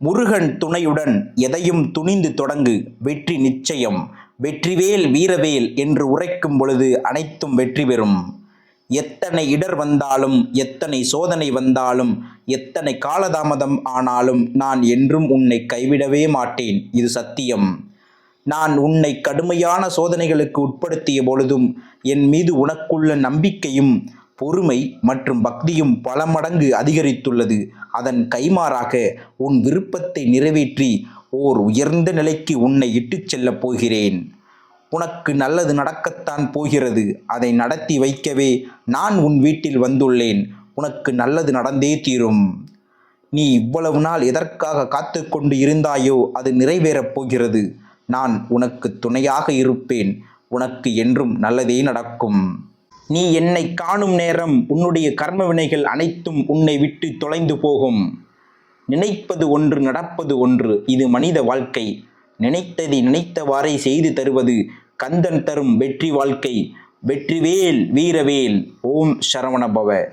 முருகன் துணையுடன் எதையும் துணிந்து தொடங்கு. வெற்றி நிச்சயம். வெற்றிவேல் வீரவேல் என்று உரைக்கும் பொழுது அனைத்தும் வெற்றி பெறும். எத்தனை இடர் வந்தாலும் எத்தனை சோதனை வந்தாலும் எத்தனை காலதாமதம் ஆனாலும் நான் என்றும் உன்னை கைவிடவே மாட்டேன். இது சத்தியம். நான் உன்னை கடுமையான சோதனைகளுக்கு உட்படுத்திய பொழுதும் என் மீது உனக்குள்ள நம்பிக்கையும் பொறுமை மற்றும் பக்தியும் பல மடங்கு அதிகரித்துள்ளது. அதன் கைமாறாக உன் விருப்பத்தை நிறைவேற்றி ஓர் உயர்ந்த நிலைக்கு உன்னை இட்டுச் செல்லப் போகிறேன். உனக்கு நல்லது நடக்கத்தான் போகிறது. அதை நடத்தி வைக்கவே நான் உன் வீட்டில் வந்துள்ளேன். உனக்கு நல்லது நடந்தே தீரும். நீ இவ்வளவு நாள் எதற்காக காத்து கொண்டு இருந்தாயோ அது நிறைவேறப் போகிறது. நான் உனக்கு துணையாக இருப்பேன். உனக்கு என்றும் நல்லதே நடக்கும். நீ என்னை காணும் நேரம் உன்னுடைய கர்ம வினைகள் அனைத்தும் உன்னை விட்டு தொலைந்து போகும். நினைப்பது ஒன்று நடப்பது ஒன்று. இது மனித வாழ்க்கை. நினைத்ததை நினைத்தவாறே செய்து தருவது கந்தன் தரும் வெற்றி வாழ்க்கை. வெற்றிவேல் வீரவேல். ஓம் சரவணபவ.